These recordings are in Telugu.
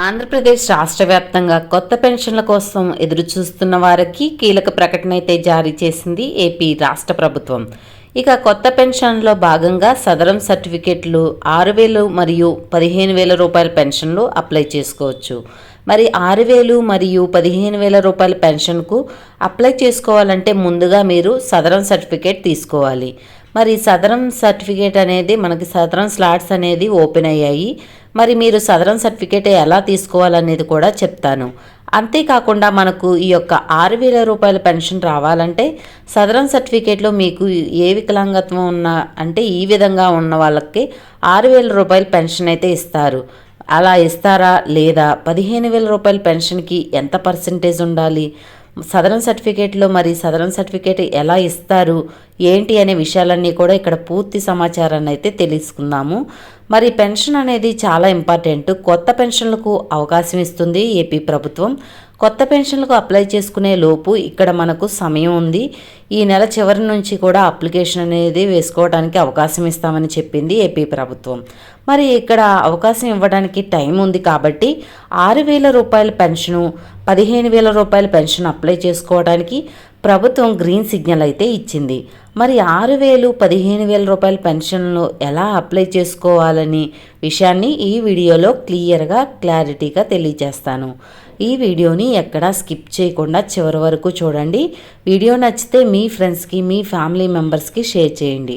ఆంధ్రప్రదేశ్ రాష్ట్ర వ్యాప్తంగా కొత్త పెన్షన్ల కోసం ఎదురు చూస్తున్న వారికి కీలక ప్రకటన అయితే జారీ చేసింది ఏపీ రాష్ట్ర ప్రభుత్వం. ఇక కొత్త పెన్షన్లో భాగంగా సదరం సర్టిఫికెట్లు ఆరు వేలు మరియు పదిహేను వేల రూపాయల పెన్షన్లు అప్లై చేసుకోవచ్చు. మరి ఆరు వేలు మరియు పదిహేను వేల రూపాయల పెన్షన్కు అప్లై చేసుకోవాలంటే ముందుగా మీరు సదరం సర్టిఫికేట్ తీసుకోవాలి. మరి సదరం సర్టిఫికేట్ అనేది మనకి సదరం స్లాట్స్ అనేది ఓపెన్ అయ్యాయి. మరి మీరు సదరన్ సర్టిఫికేట్ ఎలా తీసుకోవాలనేది కూడా చెప్తాను. అంతేకాకుండా మనకు ఈ యొక్క ఆరు వేల రూపాయల పెన్షన్ రావాలంటే సదరన్ సర్టిఫికేట్లో మీకు ఏ వికలాంగత్వం ఉన్న అంటే ఈ విధంగా ఉన్న వాళ్ళకి ఆరు వేల రూపాయల పెన్షన్ అయితే ఇస్తారు. అలా ఇస్తారా లేదా? పదిహేను వేల రూపాయల పెన్షన్కి ఎంత పర్సంటేజ్ ఉండాలి? సదరన్ సర్టిఫికేట్లో మరి సదరన్ సర్టిఫికేట్ ఎలా ఇస్తారు ఏంటి అనే విషయాలన్నీ కూడా ఇక్కడ పూర్తి సమాచారాన్ని అయితే తెలుసుకుందాము. మరి పెన్షన్ అనేది చాలా ఇంపార్టెంట్. కొత్త పెన్షన్లకు అవకాశం ఇస్తుంది ఏపీ ప్రభుత్వం. కొత్త పెన్షన్లకు అప్లై చేసుకునే లోపు ఇక్కడ మనకు సమయం ఉంది. ఈ నెల చివరి నుంచి కూడా అప్లికేషన్ అనేది వేసుకోవడానికి అవకాశం ఇస్తామని చెప్పింది ఏపీ ప్రభుత్వం. మరి ఇక్కడ అవకాశం ఇవ్వడానికి టైం ఉంది కాబట్టి ఆరు వేల రూపాయల పెన్షను పదిహేను వేల రూపాయల పెన్షన్ అప్లై చేసుకోవడానికి ప్రభుత్వం గ్రీన్ సిగ్నల్ అయితే ఇచ్చింది. మరి ఆరు వేలు పదిహేను వేల రూపాయల పెన్షన్లు ఎలా అప్లై చేసుకోవాలని విషయాన్ని ఈ వీడియోలో క్లియర్గా క్లారిటీగా తెలియజేస్తాను. ఈ వీడియోని ఎక్కడా స్కిప్ చేయకుండా చివరి వరకు చూడండి. వీడియో నచ్చితే మీ ఫ్రెండ్స్కి మీ ఫ్యామిలీ మెంబర్స్కి షేర్ చేయండి.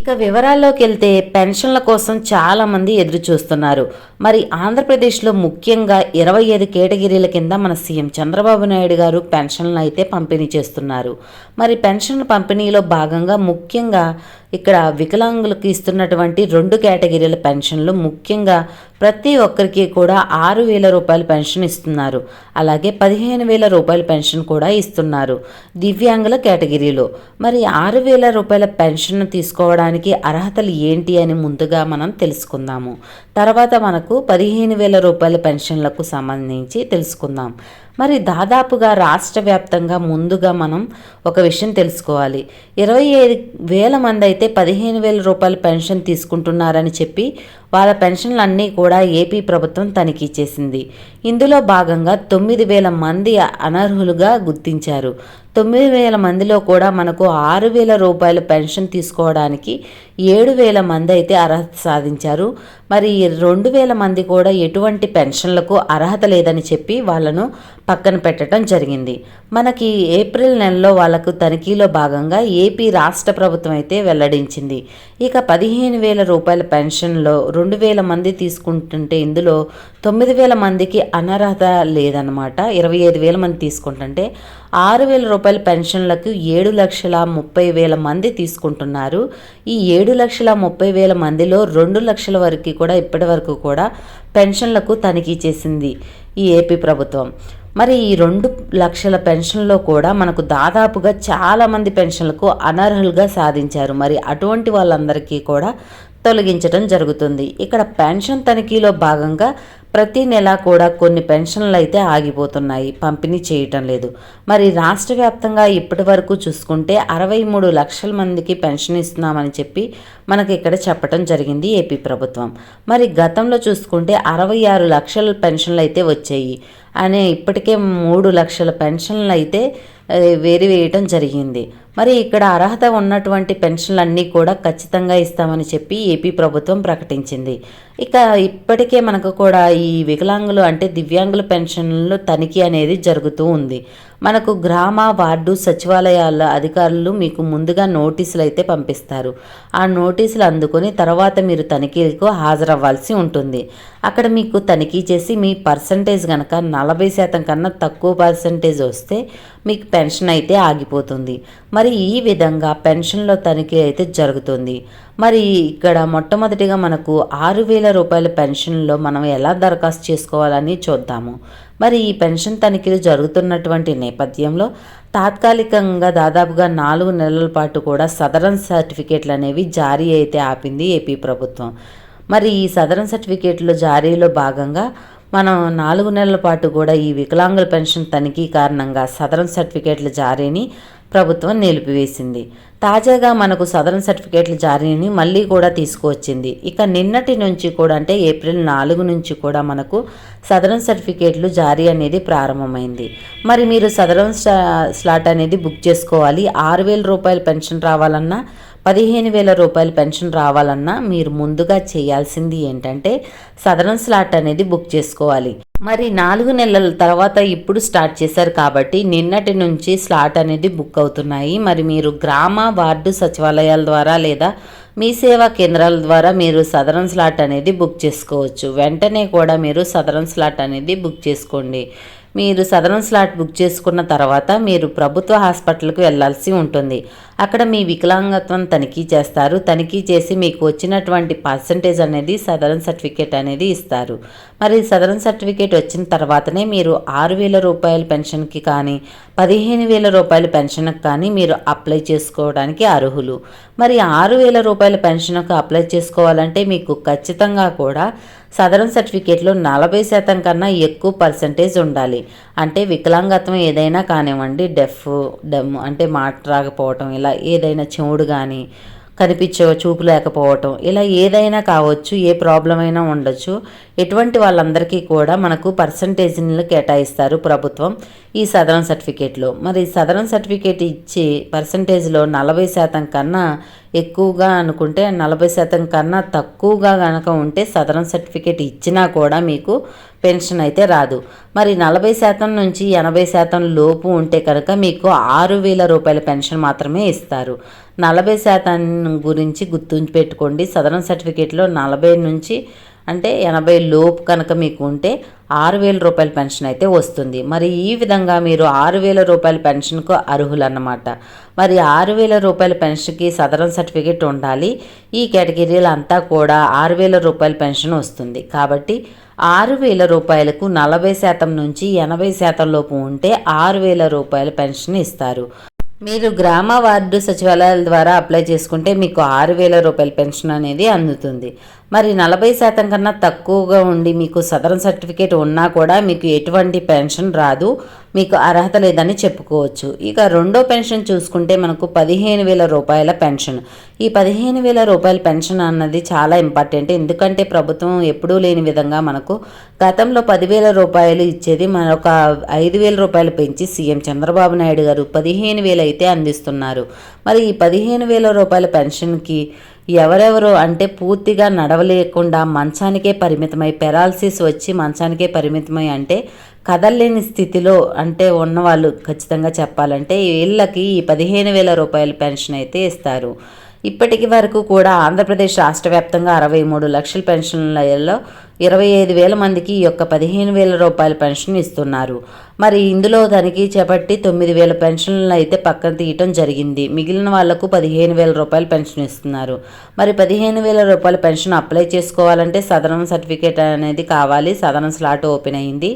ఇక వివరాల్లోకి వెళ్తే పెన్షన్ల కోసం చాలామంది ఎదురు చూస్తున్నారు మరి ఆంధ్రప్రదేశ్లో ముఖ్యంగా ఇరవై ఐదు కేటగిరీల కింద మన సీఎం చంద్రబాబు నాయుడు గారు పెన్షన్లు అయితే పంపిణీ చేస్తున్నారు. మరి పెన్షన్ పంపిణీలో భాగంగా ముఖ్యంగా ఇక్కడ వికలాంగులకు ఇస్తున్నటువంటి రెండు కేటగిరీల పెన్షన్లు ముఖ్యంగా ప్రతి ఒక్కరికి కూడా ఆరు వేల రూపాయల పెన్షన్ ఇస్తున్నారు. అలాగే పదిహేను వేల రూపాయల పెన్షన్ కూడా ఇస్తున్నారు. దివ్యాంగుల కేటగిరీలో. మరి ఆరు వేల రూపాయల పెన్షన్ తీసుకోవడానికి అర్హతలు ఏంటి అని ముందుగా మనం తెలుసుకుందాము. తర్వాత మనకు పదిహేను వేల రూపాయల పెన్షన్లకు సంబంధించి తెలుసుకుందాం. మరి దాదాపుగా రాష్ట్ర వ్యాప్తంగా ముందుగా మనం ఒక విషయం తెలుసుకోవాలి. ఇరవై ఐదు వేల మంది అయితే పదిహేను వేల రూపాయల పెన్షన్ తీసుకుంటున్నారని చెప్పి వాళ్ళ పెన్షన్లు అన్నీ కూడా ఏపీ ప్రభుత్వం తనిఖీ చేసింది. ఇందులో భాగంగా తొమ్మిది వేల మంది అనర్హులుగా గుర్తించారు. తొమ్మిది వేల మందిలో కూడా మనకు ఆరు వేల రూపాయలు పెన్షన్ తీసుకోవడానికి ఏడు వేల మంది అయితే అర్హత సాధించారు. మరి రెండు వేల మంది కూడా ఎటువంటి పెన్షన్లకు అర్హత లేదని చెప్పి వాళ్ళను పక్కన పెట్టడం జరిగింది. మనకి ఏప్రిల్ నెలలో వాళ్ళకు తనిఖీలో భాగంగా ఏపీ రాష్ట్ర ప్రభుత్వం అయితే వెల్లడించింది. ఇక పదిహేను వేల రూపాయల పెన్షన్లో రెండు వేల మంది తీసుకుంటుంటే ఇందులో తొమ్మిది వేల మందికి అనర్హత లేదనమాట ఇరవై ఐదు వేల మంది తీసుకుంటుంటే ఆరు వేల రూపాయల పెన్షన్లకు ఏడు లక్షల ముప్పై వేల మంది తీసుకుంటున్నారు. ఈ ఏడు లక్షల ముప్పై వేల మందిలో రెండు లక్షల వరకు కూడా ఇప్పటి వరకు కూడా పెన్షన్లకు తనిఖీ చేసింది ఈ ఏపీ ప్రభుత్వం. మరి ఈ రెండు లక్షల పెన్షన్లో కూడా మనకు దాదాపుగా చాలామంది పెన్షన్లకు అనర్హులుగా సాధించారు. మరి అటువంటి వాళ్ళందరికీ కూడా తొలగించడం జరుగుతుంది. ఇక్కడ పెన్షన్ తనిఖీలో భాగంగా ప్రతి నెల కూడా కొన్ని పెన్షన్లు అయితే ఆగిపోతున్నాయి. పంపిణీ చేయటం లేదు. మరి రాష్ట్ర వ్యాప్తంగా ఇప్పటి వరకు చూసుకుంటే అరవై మూడు లక్షల మందికి పెన్షన్ ఇస్తున్నామని చెప్పి మనకి ఇక్కడ చెప్పడం జరిగింది ఏపీ ప్రభుత్వం. మరి గతంలో చూసుకుంటే అరవై ఆరు లక్షల పెన్షన్లు అయితే వచ్చాయి. అనే ఇప్పటికే మూడు లక్షల పెన్షన్లు అయితే వేరు వేయటం జరిగింది. మరి ఇక్కడ అర్హత ఉన్నటువంటి పెన్షన్లన్నీ కూడా ఖచ్చితంగా ఇస్తామని చెప్పి ఏపీ ప్రభుత్వం ప్రకటించింది. ఇక ఇప్పటికే మనకు కూడా ఈ వికలాంగులు అంటే దివ్యాంగుల పెన్షన్లు తనిఖీ అనేది జరుగుతూ ఉంది. మనకు గ్రామ వార్డు సచివాలయాల అధికారులు మీకు ముందుగా నోటీసులు అయితే పంపిస్తారు. ఆ నోటీసులు అందుకొని తర్వాత మీరు తనిఖీలకు హాజరవ్వాల్సి ఉంటుంది. అక్కడ మీకు తనిఖీ చేసి మీ పర్సంటేజ్ కనుక నలభై శాతం కన్నా తక్కువ పర్సంటేజ్ వస్తే మీకు పెన్షన్ అయితే ఆగిపోతుంది. మరి మరి ఈ విధంగా పెన్షన్లో తనిఖీ అయితే జరుగుతుంది. మరి ఇక్కడ మొట్టమొదటిగా మనకు ఆరు వేల రూపాయల పెన్షన్లో మనం ఎలా దరఖాస్తు చేసుకోవాలని చూద్దాము. మరి ఈ పెన్షన్ తనిఖీలు జరుగుతున్నటువంటి నేపథ్యంలో తాత్కాలికంగా దాదాపుగా నాలుగు నెలల పాటు కూడా సదరన్ సర్టిఫికేట్లు అనేవి జారీ అయితే ఆపింది ఏపీ ప్రభుత్వం. మరి ఈ సదరన్ సర్టిఫికేట్లు జారీలో భాగంగా మనం నాలుగు నెలల పాటు కూడా ఈ వికలాంగుల పెన్షన్ తనిఖీ కారణంగా సదరన్ సర్టిఫికేట్ల జారీని ప్రభుత్వం నిలిపివేసింది. తాజాగా మనకు సదరన్ సర్టిఫికేట్ల జారీని మళ్ళీ కూడా తీసుకువచ్చింది. ఇక నిన్నటి నుంచి కూడా అంటే ఏప్రిల్ నాలుగు నుంచి కూడా మనకు సదరన్ సర్టిఫికేట్లు జారీ అనేది ప్రారంభమైంది. మరి మీరు సదరన్ స్లాట్ అనేది బుక్ చేసుకోవాలి. ఆరు వేల రూపాయల పెన్షన్ రావాలన్నా పదిహేను వేల రూపాయల పెన్షన్ రావాలన్నా మీరు ముందుగా చేయాల్సింది ఏంటంటే సదరన్ స్లాట్ అనేది బుక్ చేసుకోవాలి. మరి నాలుగు నెలల తర్వాత ఇప్పుడు స్టార్ట్ చేశారు కాబట్టి నిన్నటి నుంచి స్లాట్ అనేది బుక్ అవుతున్నాయి. మరి మీరు గ్రామ వార్డు సచివాలయాల ద్వారా లేదా మీ సేవా కేంద్రాల ద్వారా మీరు సదరన్ స్లాట్ అనేది బుక్ చేసుకోవచ్చు. వెంటనే కూడా మీరు సదరన్ స్లాట్ అనేది బుక్ చేసుకోండి. మీరు సదరన్ స్లాట్ బుక్ చేసుకున్న తర్వాత మీరు ప్రభుత్వ హాస్పిటల్కి వెళ్ళాల్సి ఉంటుంది. అక్కడ మీ వికలాంగత్వం తనిఖీ చేస్తారు. తనిఖీ చేసి మీకు వచ్చినటువంటి పర్సంటేజ్ అనేది సదరన్ సర్టిఫికేట్ అనేది ఇస్తారు. మరి సదరన్ సర్టిఫికేట్ వచ్చిన తర్వాతనే మీరు ఆరు వేల రూపాయల పెన్షన్కి కానీ పదిహేను వేల రూపాయల పెన్షన్కి కానీ మీరు అప్లై చేసుకోవడానికి అర్హులు. మరి ఆరు వేల రూపాయల పెన్షన్కు అప్లై చేసుకోవాలంటే మీకు ఖచ్చితంగా కూడా సదరన్ సర్టిఫికేట్లో నలభై శాతం కన్నా ఎక్కువ పర్సంటేజ్ ఉండాలి. అంటే వికలాంగత్వం ఏదైనా కానివ్వండి డెఫ్ డెమ్ అంటే మాట రాకపోవటం ఇలా ఏదైనా చెవుడు కానీ కనిపించే చూపు లేకపోవటం ఇలా ఏదైనా కావచ్చు ఏ ప్రాబ్లం అయినా ఉండొచ్చు. ఎటువంటి వాళ్ళందరికీ కూడా మనకు పర్సంటేజ్ని కేటాయిస్తారు ప్రభుత్వం ఈ సదరన్ సర్టిఫికేట్లో. మరి సదరన్ సర్టిఫికేట్ ఇచ్చి పర్సంటేజ్లో నలభై శాతం కన్నా ఎక్కువగా అనుకుంటే నలభై శాతం కన్నా తక్కువగా కనుక ఉంటే సదరం సర్టిఫికేట్ ఇచ్చినా కూడా మీకు పెన్షన్ అయితే రాదు. మరి నలభై శాతం నుంచి ఎనభై శాతం లోపు ఉంటే కనుక మీకు ఆరు వేల రూపాయల పెన్షన్ మాత్రమే ఇస్తారు. నలభై శాతం గురించి గుర్తుంచి పెట్టుకోండి. సదరం సర్టిఫికేట్లో నలభై నుంచి అంటే ఎనభై లోపు కనుక మీకు ఉంటే ఆరు వేల రూపాయల పెన్షన్ అయితే వస్తుంది. మరి ఈ విధంగా మీరు ఆరు వేల రూపాయల పెన్షన్కు అర్హులు అన్నమాట మరి ఆరు వేల రూపాయల పెన్షన్కి సదరన్ సర్టిఫికేట్ ఉండాలి. ఈ కేటగిరీలు అంతా కూడా ఆరు వేల రూపాయల పెన్షన్ వస్తుంది. కాబట్టి ఆరు వేల రూపాయలకు నలభై శాతం నుంచి ఎనభై శాతం లోపు ఉంటే ఆరు వేల రూపాయల పెన్షన్ ఇస్తారు. మీరు గ్రామ వార్డు సచివాలయాల ద్వారా అప్లై చేసుకుంటే మీకు ఆరు వేల రూపాయల పెన్షన్ అనేది అందుతుంది. మరి నలభై శాతం కన్నా తక్కువగా ఉండి మీకు సదరన్ సర్టిఫికేట్ ఉన్నా కూడా మీకు ఎటువంటి పెన్షన్ రాదు మీకు అర్హత లేదని చెప్పుకోవచ్చు. ఇక రెండో పెన్షన్ చూసుకుంటే మనకు పదిహేను వేల రూపాయల పెన్షన్. ఈ పదిహేను వేల రూపాయల పెన్షన్ అన్నది చాలా ఇంపార్టెంట్. ఎందుకంటే ప్రభుత్వం ఎప్పుడూ లేని విధంగా మనకు గతంలో పదివేల రూపాయలు ఇచ్చేది మరొక ఐదు వేల రూపాయలు పెంచి సీఎం చంద్రబాబు నాయుడు గారు పదిహేను వేలు అయితే అందిస్తున్నారు. మరి ఈ పదిహేను వేల రూపాయల పెన్షన్కి ఎవరెవరు అంటే పూర్తిగా నడవలేకుండా మంచానికే పరిమితమై పెరాలసిస్ వచ్చి మంచానికే పరిమితమై అంటే కదలేని స్థితిలో అంటే ఉన్నవాళ్ళు ఖచ్చితంగా చెప్పాలంటే వీళ్ళకి ఈ పదిహేను వేల రూపాయల పెన్షన్ అయితే ఇస్తారు. ఇప్పటికి వరకు కూడా ఆంధ్రప్రదేశ్ రాష్ట్ర వ్యాప్తంగా అరవై మూడు లక్షల పెన్షన్లలో ఇరవై ఐదు వేల మందికి ఈ యొక్క పదిహేను వేల రూపాయల పెన్షన్ ఇస్తున్నారు. మరి ఇందులో తనిఖీ చేపట్టి తొమ్మిది వేల పెన్షన్లు అయితే పక్కన తీయటం జరిగింది. మిగిలిన వాళ్ళకు పదిహేను వేల రూపాయల పెన్షన్ ఇస్తున్నారు. మరి పదిహేను వేల రూపాయల పెన్షన్ అప్లై చేసుకోవాలంటే సదనం సర్టిఫికేట్ అనేది కావాలి. సదనం స్లాట్ ఓపెన్ అయింది.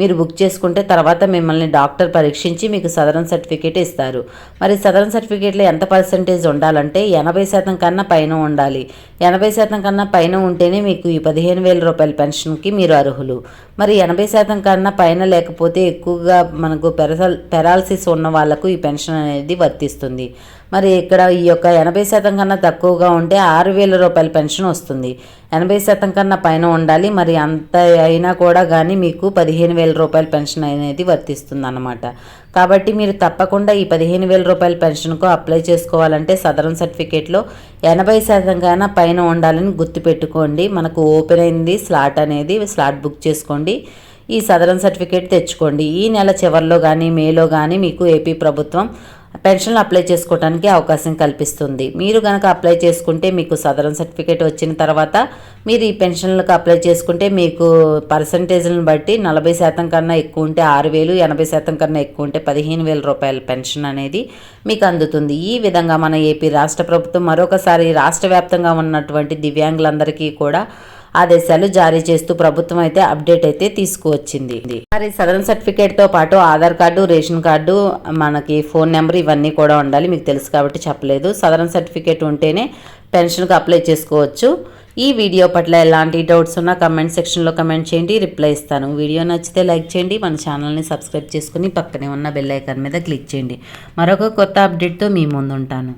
మీరు బుక్ చేసుకుంటే తర్వాత మిమ్మల్ని డాక్టర్ పరీక్షించి మీకు సదరన్ సర్టిఫికేట్ ఇస్తారు. మరి సదరన్ సర్టిఫికేట్లో ఎంత పర్సంటేజ్ ఉండాలంటే ఎనభై శాతం కన్నా పైన ఉండాలి. ఎనభై శాతం కన్నా పైన ఉంటేనే మీకు ఈ పదిహేను వేల రూపాయల పెన్షన్కి మీరు అర్హులు. మరి ఎనభై శాతం కన్నా పైన లేకపోతే ఎక్కువగా మనకు పెరసల్ పెరాలసిస్ ఉన్న వాళ్ళకు ఈ పెన్షన్ అనేది వర్తిస్తుంది. మరి ఇక్కడ ఈ యొక్క ఎనభై శాతం కన్నా తక్కువగా ఉంటే ఆరు వేల రూపాయల పెన్షన్ వస్తుంది. ఎనభై శాతం కన్నా పైన ఉండాలి. మరి అంత అయినా కూడా కానీ మీకు పదిహేను వేల రూపాయల పెన్షన్ అనేది వర్తిస్తుంది అన్నమాట కాబట్టి మీరు తప్పకుండా ఈ పదిహేను వేల రూపాయల పెన్షన్కు అప్లై చేసుకోవాలంటే సదరన్ సర్టిఫికేట్లో ఎనభై శాతం కన్నా పైన ఉండాలని గుర్తుపెట్టుకోండి. మనకు ఓపెన్ అయింది స్లాట్ అనేది స్లాట్ బుక్ చేసుకోండి. ఈ సదరన్ సర్టిఫికేట్ తెచ్చుకోండి. ఈ నెల చివరిలో కానీ మేలో కానీ మీకు ఏపీ ప్రభుత్వం పెన్షన్లు అప్లై చేసుకోవడానికి అవకాశం కల్పిస్తుంది. మీరు కనుక అప్లై చేసుకుంటే మీకు సదరన్ సర్టిఫికేట్ వచ్చిన తర్వాత మీరు ఈ పెన్షన్లకు అప్లై చేసుకుంటే మీకు పర్సంటేజ్లను బట్టి నలభై శాతం కన్నా ఎక్కువ ఉంటే ఆరు వేలు ఎనభై శాతం కన్నా ఎక్కువ ఉంటే పదిహేను వేల రూపాయల పెన్షన్ అనేది మీకు అందుతుంది. ఈ విధంగా మన ఏపీ రాష్ట్ర ప్రభుత్వం మరొకసారి రాష్ట్ర వ్యాప్తంగా ఉన్నటువంటి దివ్యాంగులందరికీ కూడా ఆదేశాలు జారీ చేస్తూ ప్రభుత్వం అయితే అప్డేట్ అయితే తీసుకువచ్చింది. మరి సదరన్ సర్టిఫికేట్తో పాటు ఆధార్ కార్డు రేషన్ కార్డు మనకి ఫోన్ నెంబర్ ఇవన్నీ కూడా ఉండాలి. మీకు తెలుసు కాబట్టి చెప్పలేదు. సదరన్ సర్టిఫికేట్ ఉంటేనే పెన్షన్కి అప్లై చేసుకోవచ్చు. ఈ వీడియో పట్ల ఎలాంటి డౌట్స్ ఉన్నా కమెంట్ సెక్షన్లో కమెంట్ చేయండి. రిప్లై ఇస్తాను. వీడియో నచ్చితే లైక్ చేయండి. మన ఛానల్ని సబ్స్క్రైబ్ చేసుకుని పక్కనే ఉన్న బెల్ ఐకాన్ మీద క్లిక్ చేయండి. మరొక కొత్త అప్డేట్తో మీ ముందు ఉంటాను